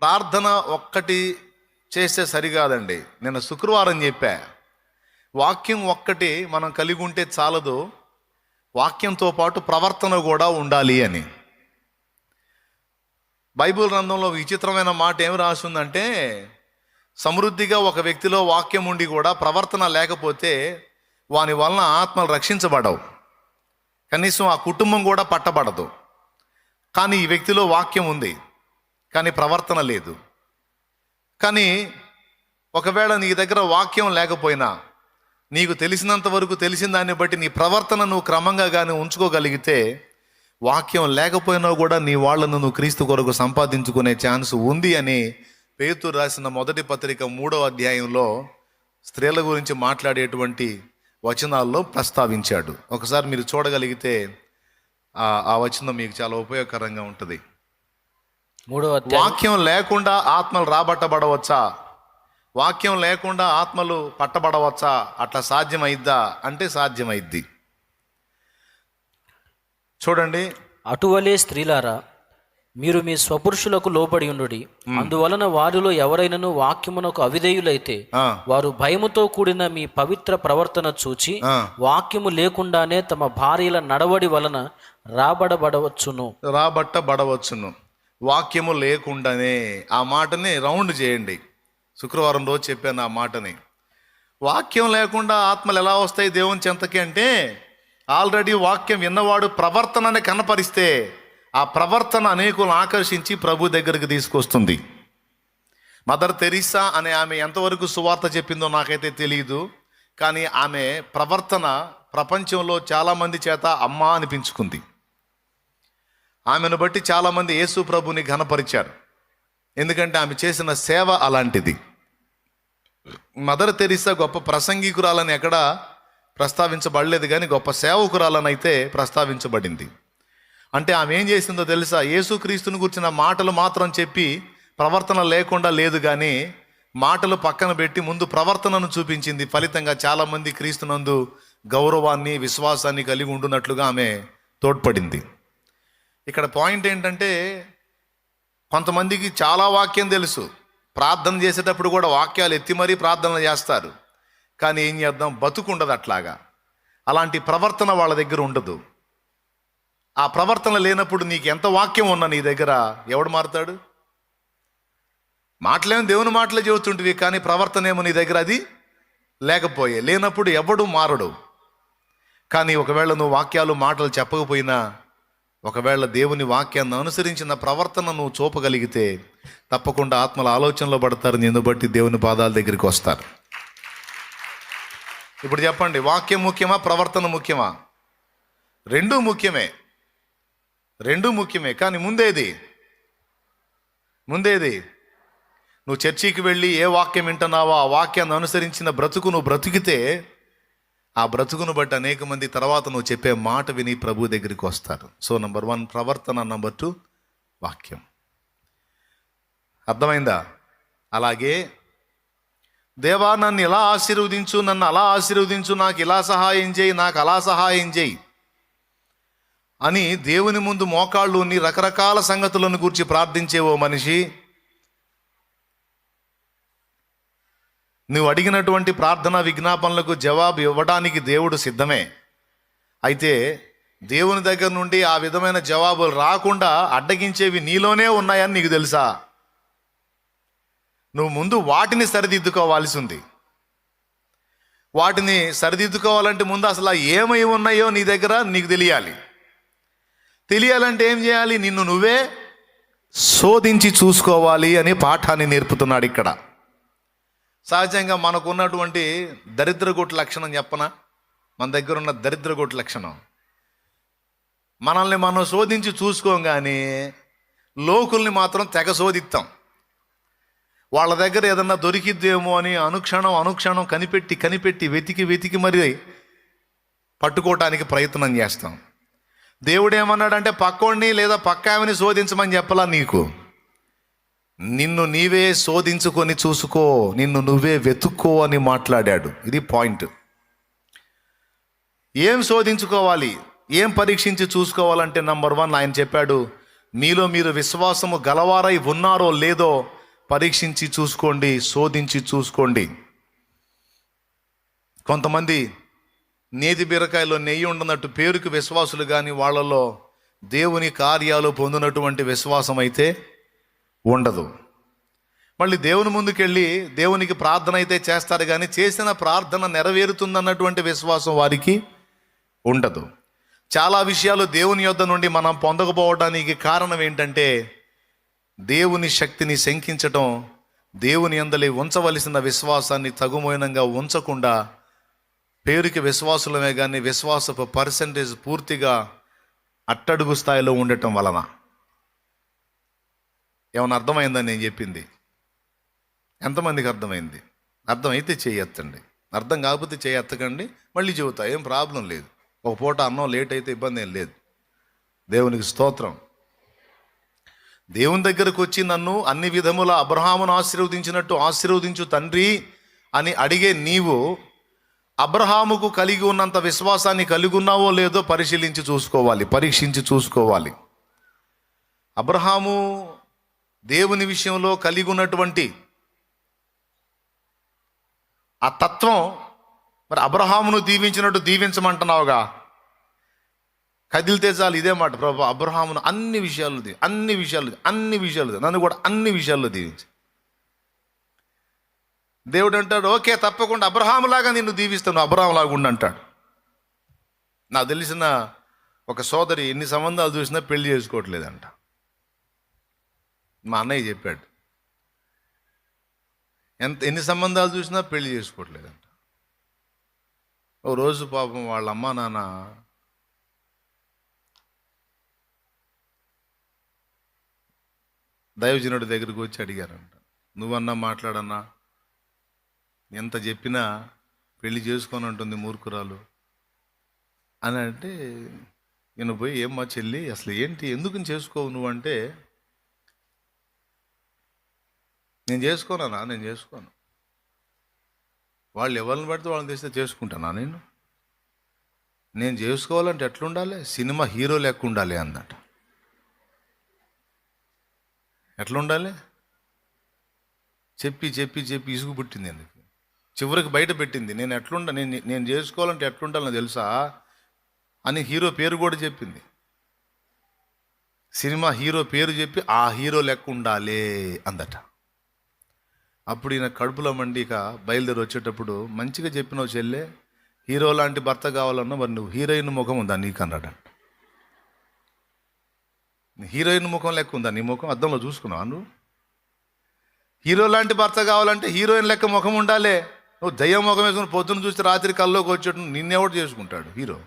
ప్రార్థన ఒక్కటి చేస్తే సరికాదండి నేను శుక్రవారం చెప్పా. వాక్యం ఒక్కటి మనం కలిగి ఉంటే చాలదు. వాక్యంతో పాటు ప్రవర్తన కూడా ఉండాలి అని. బైబిల్ గ్రంథంలో విచిత్రమైన మాట ఏమి రాసిందంటే సమృద్ధిగా ఒక వ్యక్తిలో వాక్యం ఉండి కూడా ప్రవర్తన లేకపోతే వాని వలన ఆత్మలు రక్షించబడవు. కనీసం ఆ కుటుంబం కూడా పట్టబడదు. కానీ ఈ వ్యక్తిలో వాక్యం ఉంది. కానీ ప్రవర్తన లేదు. కానీ ఒకవేళ నీ దగ్గర వాక్యం లేకపోయినా నీకు తెలిసినంత వరకు తెలిసిన దాన్ని బట్టి నీ ప్రవర్తన నువ్వు క్రమంగా కానీ ఉంచుకోగలిగితే వాక్యం లేకపోయినా కూడా నీ వాళ్ళను నువ్వు క్రీస్తు కొరకు సంపాదించుకునే ఛాన్స్ ఉంది అని పేతురు రాసిన మొదటి పత్రిక మూడో అధ్యాయంలో స్త్రీల గురించి మాట్లాడేటువంటి వచనాల్లో ప్రస్తావించాడు. ఒకసారి మీరు చూడగలిగితే ఆ వచనం మీకు చాలా ఉపయోగకరంగా ఉంటుంది. మూడో వాక్యం లేకుండా ఆత్మలు రాబట్టబడవచ్చా? వాక్యం లేకుండా ఆత్మలు పట్టబడవచ్చా? అట్లా సాధ్యమైద్దా? అంటే సాధ్యమైద్ది. చూడండి. అటువలే స్త్రీలారా మీరు మీ స్వపురుషులకు లోబడి ఉండుడి. అందువలన వారిలో ఎవరైనను వాక్యమునకు అవిధేయులైతే వారు భయముతో కూడిన మీ పవిత్ర ప్రవర్తన చూచి. వాక్యము లేకుండానే తమ భార్యల నడవడి వలన రాబడబడవచ్చును. రాబట్టబడవచ్చును. వాక్యము లేకుండానే ఆ మాటని రౌండ్ చేయండి. శుక్రవారం రోజు చెప్పాను ఆ మాటని. వాక్యం లేకుండా ఆత్మలు ఎలా వస్తాయి దేవుని చెంతకి అంటే ఆల్రెడీ వాక్యం విన్నవాడు ప్రవర్తనని కనపరిస్తే ఆ ప్రవర్తన అనేకులను ఆకర్షించి ప్రభు దగ్గరికి తీసుకొస్తుంది. మదర్ తెరీసా అనే ఆమె ఎంతవరకు సువార్త చెప్పిందో నాకైతే తెలియదు కానీ ఆమె ప్రవర్తన ప్రపంచంలో చాలామంది చేత అమ్మ అనిపించుకుంది. ఆమెను బట్టి చాలామంది యేసు ప్రభుని ఘనపరిచారు. ఎందుకంటే ఆమె చేసిన సేవ అలాంటిది. మదర్ తెరిసా గొప్ప ప్రసంగికురాలని ఎక్కడ ప్రస్తావించబడలేదు కానీ గొప్ప సేవకురాలని అయితే ప్రస్తావించబడింది. అంటే ఆమె ఏం చేసిందో తెలుసా? యేసుక్రీస్తుని గురించిన మాటలు మాత్రం చెప్పి ప్రవర్తన లేకుండా లేదు కానీ మాటలు పక్కన పెట్టి ముందు ప్రవర్తనను చూపించింది. ఫలితంగా చాలామంది క్రీస్తునందు గౌరవాన్ని విశ్వాసాన్ని కలిగి ఉండున్నట్లుగా ఆమె తోడ్పడింది. ఇక్కడ పాయింట్ ఏంటంటే కొంతమందికి చాలా వాక్యం తెలుసు. ప్రార్థన చేసేటప్పుడు కూడా వాక్యాలు ఎత్తి మరీ ప్రార్థన చేస్తారు. కానీ ఏం చేద్దాం? బతుకుండదు అట్లాగా. అలాంటి ప్రవర్తన వాళ్ళ దగ్గర ఉండదు. ఆ ప్రవర్తన లేనప్పుడు నీకు ఎంత వాక్యం ఉన్నా నీ దగ్గర ఎవడు మారుతాడు? మాటలేమో దేవుని మాటలే చెబుతుంటివి కానీ ప్రవర్తన ఏమో నీ దగ్గర అది లేకపోయే. లేనప్పుడు ఎవడు మారడు. కానీ ఒకవేళ నువ్వు వాక్యాలు మాటలు చెప్పకపోయినా ఒకవేళ దేవుని వాక్యాన్ని అనుసరించిన ప్రవర్తన నువ్వు చూపగలిగితే తప్పకుండా ఆత్మల ఆలోచనలో పడతారు నిన్ను బట్టి దేవుని పాదాల దగ్గరికి వస్తారు. ఇప్పుడు చెప్పండి వాక్యం ముఖ్యమా ప్రవర్తన ముఖ్యమా? రెండూ ముఖ్యమే. రెండూ ముఖ్యమే కానీ ముందేది? ముందేది? నువ్వు చర్చికి వెళ్ళి ఏ వాక్యం వింటున్నావో ఆ వాక్యాన్ని అనుసరించిన బ్రతుకు నువ్వు బ్రతికితే ఆ బ్రతుకును బట్టి అనేక మంది తర్వాత నువ్వు చెప్పే మాట విని ప్రభు దగ్గరికి వస్తారు. సో నంబర్ వన్ ప్రవర్తన నంబర్ టూ వాక్యం. అర్థమైందా? అలాగే దేవా నన్ను ఇలా ఆశీర్వదించు నన్ను అలా ఆశీర్వదించు నాకు ఇలా సహాయం చేయి నాకు అలా సహాయం చేయి అని దేవుని ముందు మోకాళ్ళు రకరకాల సంగతులను గురించి ప్రార్థించే ఓ మనిషి నువ్వు అడిగినటువంటి ప్రార్థన విజ్ఞాపనలకు జవాబు ఇవ్వడానికి దేవుడు సిద్ధమే. అయితే దేవుని దగ్గర నుండి ఆ విధమైన జవాబులు రాకుండా అడ్డగించేవి నీలోనే ఉన్నాయని నీకు తెలుసా? నువ్వు ముందు వాటిని సరిదిద్దుకోవాల్సి ఉంది వాటిని సరిదిద్దుకోవాలంటే ముందు అసలు ఏమై ఉన్నాయో నీ దగ్గర నీకు తెలియాలి. తెలియాలంటే ఏం చేయాలి? నిన్ను నువ్వే శోధించి చూసుకోవాలి అని పాఠాన్ని నేర్పుతున్నాడు ఇక్కడ. సహజంగా మనకున్నటువంటి దరిద్రగొట్టు లక్షణం చెప్పనా? మన దగ్గర ఉన్న దరిద్రగొట్టు లక్షణం. మనల్ని మనం శోధించి చూసుకోం కానీ లోకుల్ని మాత్రం తెగ శోధిస్తాం వాళ్ళ దగ్గర ఏదన్నా దొరికిద్దేమో అని అనుక్షణం అనుక్షణం కనిపెట్టి కనిపెట్టి వెతికి వెతికి మరి పట్టుకోవటానికి ప్రయత్నం చేస్తాం. దేవుడు ఏమన్నాడంటే పక్కోడిని లేదా పక్కావిని శోధించమని చెప్పలా నీకు. నిన్ను నీవే శోధించుకొని చూసుకో నిన్ను నువ్వే వెతుక్కో అని మాట్లాడాడు. ఇది పాయింట్. ఏం శోధించుకోవాలి? ఏం పరీక్షించి చూసుకోవాలంటే నంబర్ వన్ ఆయన చెప్పాడు మీలో మీరు విశ్వాసము గలవారై ఉన్నారో లేదో పరీక్షించి చూసుకోండి శోధించి చూసుకోండి. కొంతమంది నేతి బీరకాయలో నెయ్యి ఉండనట్టు పేరుకి విశ్వాసులు కానీ వాళ్ళలో దేవుని కార్యాలు పొందినటువంటి విశ్వాసం అయితే ఉండదు. మళ్ళీ దేవుని ముందుకెళ్ళి దేవునికి ప్రార్థన అయితే చేస్తారు కానీ చేసిన ప్రార్థన నెరవేరుతుందన్నటువంటి విశ్వాసం వారికి ఉండదు. చాలా విషయాలు దేవుని యొద్ద నుండి మనం పొందకపోవడానికి కారణం ఏంటంటే దేవుని శక్తిని శంకించటం దేవుని అందలి ఉంచవలసిన విశ్వాసాన్ని తగుమోయనంగా ఉంచకుండా పేరుకి విశ్వాసులమే కానీ విశ్వాసపు పర్సంటేజ్ పూర్తిగా అట్టడుగు స్థాయిలో ఉండటం వలన. ఏమైనా అర్థమైందని నేను చెప్పింది? ఎంతమందికి అర్థమైంది? అర్థమైతే చేయెత్తండి. అర్థం కాకపోతే చేయెత్తకండి మళ్ళీ చెబుతా ఏం ప్రాబ్లం లేదు. ఒక పూట అన్నం లేట్ అయితే ఇబ్బంది ఏం లేదు. దేవునికి స్తోత్రం. దేవుని దగ్గరకు వచ్చి నన్ను అన్ని విధముల అబ్రహామును ఆశీర్వదించినట్టు ఆశీర్వదించు తండ్రి అని అడిగే నీవు అబ్రహాముకు కలిగి ఉన్నంత విశ్వాసాన్ని కలిగి ఉన్నావో లేదో పరిశీలించి చూసుకోవాలి పరీక్షించి చూసుకోవాలి. అబ్రహాము దేవుని విషయంలో కలిగి ఉన్నటువంటి ఆ తత్వం మరి అబ్రహామును దీవించినట్టు దీవించమంటున్నావుగా? కదిలితే చాలు ఇదే మాట. ప్రభు అబ్రహామును అన్ని విషయాలు అన్ని విషయాలు అన్ని విషయాలు నన్ను కూడా అన్ని విషయాల్లో దీవించి. దేవుడు అంటాడు ఓకే తప్పకుండా అబ్రహాములాగా నిన్ను దీవిస్తాను అబ్రహాంలాగా ఉండు అంటాడు. నాకు తెలిసిన ఒక సోదరి ఎన్ని సంబంధాలు చూసినా పెళ్ళి చేసుకోవట్లేదంట. మా అన్నయ్య చెప్పాడు. ఎంత ఎన్ని సంబంధాలు చూసినా పెళ్ళి చేసుకోవట్లేదంట. ఓ రోజు పాపం వాళ్ళ అమ్మ నాన్న దైవజనుడి దగ్గరికి వచ్చి అడిగారంట. నువ్వన్నా మాట్లాడన్నా? ఎంత చెప్పినా పెళ్ళి చేసుకొని ఉంటుంది మూర్ఖురాలు. అని అంటే నేను పోయి ఏమ్మా చెల్లి అసలు ఏంటి? ఎందుకు చేసుకోవు నువ్వు అంటే నేను చేసుకోనా? నేను చేసుకోను. వాళ్ళు ఎవరిని పడితే వాళ్ళని తెస్తే చేసుకుంటానా నేను? నేను చేసుకోవాలంటే ఎట్లుండాలి? సినిమా హీరో లెక్క ఉండాలి అన్నట్టు. ఎట్లుండాలి? చెప్పి చెప్పి చెప్పి ఇసుగు పుట్టింది ఎందుకు? చివరికి బయట పెట్టింది. నేను ఎట్లుండ నేను నేను చేసుకోవాలంటే ఎట్లుండాలని తెలుసా? అని హీరో పేరు కూడా చెప్పింది. సినిమా హీరో పేరు చెప్పి ఆ హీరో లెక్క ఉండాలి అందట అప్పుడు ఈయన కడుపులో మండి ఇక బయలుదేరి వచ్చేటప్పుడు మంచిగా చెప్పినావు చెల్లె హీరో లాంటి భర్త కావాలన్నా మరి నువ్వు హీరోయిన్ ముఖం ఉందా నీకు అన్నాడు. హీరోయిన్ ముఖం లెక్క ఉందా నీ ముఖం? అద్దంలో చూసుకున్నావు నువ్వు? హీరో లాంటి భర్త కావాలంటే హీరోయిన్ లెక్క ముఖం ఉండాలే. నువ్వు దయ్యం ముఖం వేసుకుని పొద్దున్న చూస్తే రాత్రి కల్లోకి వచ్చేటప్పుడు నిన్నెవడు చేసుకుంటాడు? హీరో.